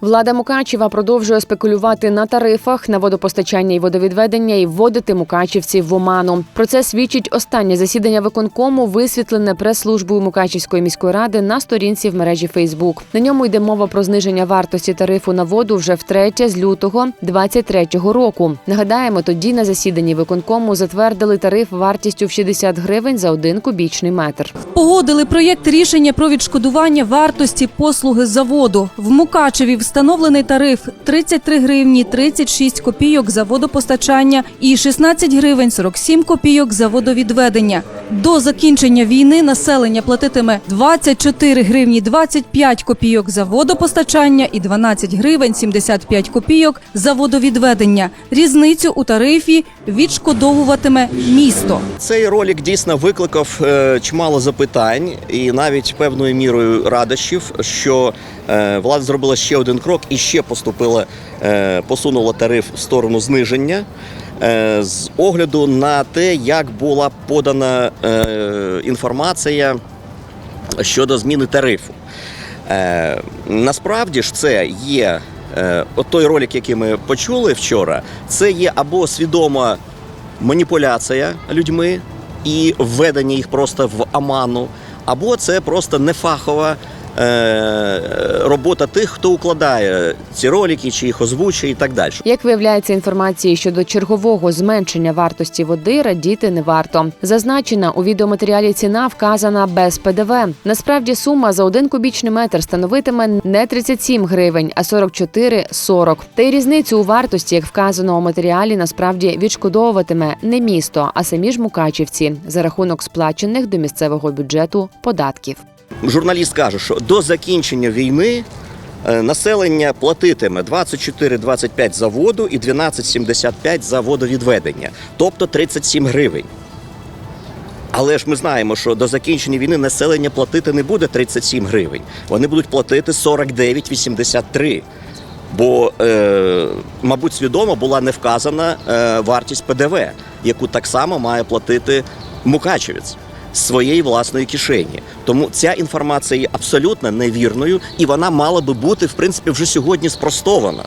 Влада Мукачева продовжує спекулювати на тарифах на водопостачання і водовідведення і вводити мукачівців в оману. Про це свідчить останнє засідання виконкому, висвітлене прес-службою Мукачівської міської ради на сторінці в мережі Фейсбук. На ньому йде мова про зниження вартості тарифу на воду вже втретє з лютого 23-го року. Нагадаємо, тоді на засіданні виконкому затвердили тариф вартістю в 60 гривень за один кубічний метр. Погодили проєкт рішення про відшкодування вартості послуги за воду. В Мукачеві встановлений тариф 33 гривні 36 копійок за водопостачання і 16 гривень 47 копійок за водовідведення. До закінчення війни населення платитиме 24 гривні 25 копійок за водопостачання і 12 гривень 75 копійок за водовідведення. Різницю у тарифі відшкодовуватиме місто. Цей ролик дійсно викликав е, чимало запитань і навіть певною мірою радощів, що е, влада зробила ще один крок і ще поступила, е, посунула тариф в сторону зниження. Е, З огляду на те, як була подана е, інформація щодо зміни тарифу. Е, насправді ж це є от той ролик, який ми почули вчора, це є або свідома маніпуляція людьми і введення їх просто в оману, або це просто нефахова робота тих, хто укладає ці ролики, чи їх озвучує і так далі. Як виявляється інформації щодо чергового зменшення вартості води, радіти не варто. Зазначена у відеоматеріалі ціна вказана без ПДВ. Насправді сума за один кубічний метр становитиме не 37 гривень, а 44,40. Та й різницю у вартості, як вказано у матеріалі, насправді відшкодовуватиме не місто, а самі ж мукачівці за рахунок сплачених до місцевого бюджету податків. Журналіст каже, що до закінчення війни е, населення платитиме 24,25 за воду і 12,75 за водовідведення, тобто 37 гривень. Але ж ми знаємо, що до закінчення війни населення платити не буде 37 гривень. Вони будуть платити 49,83. Бо, е, мабуть, свідомо була не вказана е, вартість ПДВ, яку так само має платити Мукачевець своєї власної кишені. Тому ця інформація є абсолютно невірною, і вона мала би бути, в принципі, вже сьогодні спростована.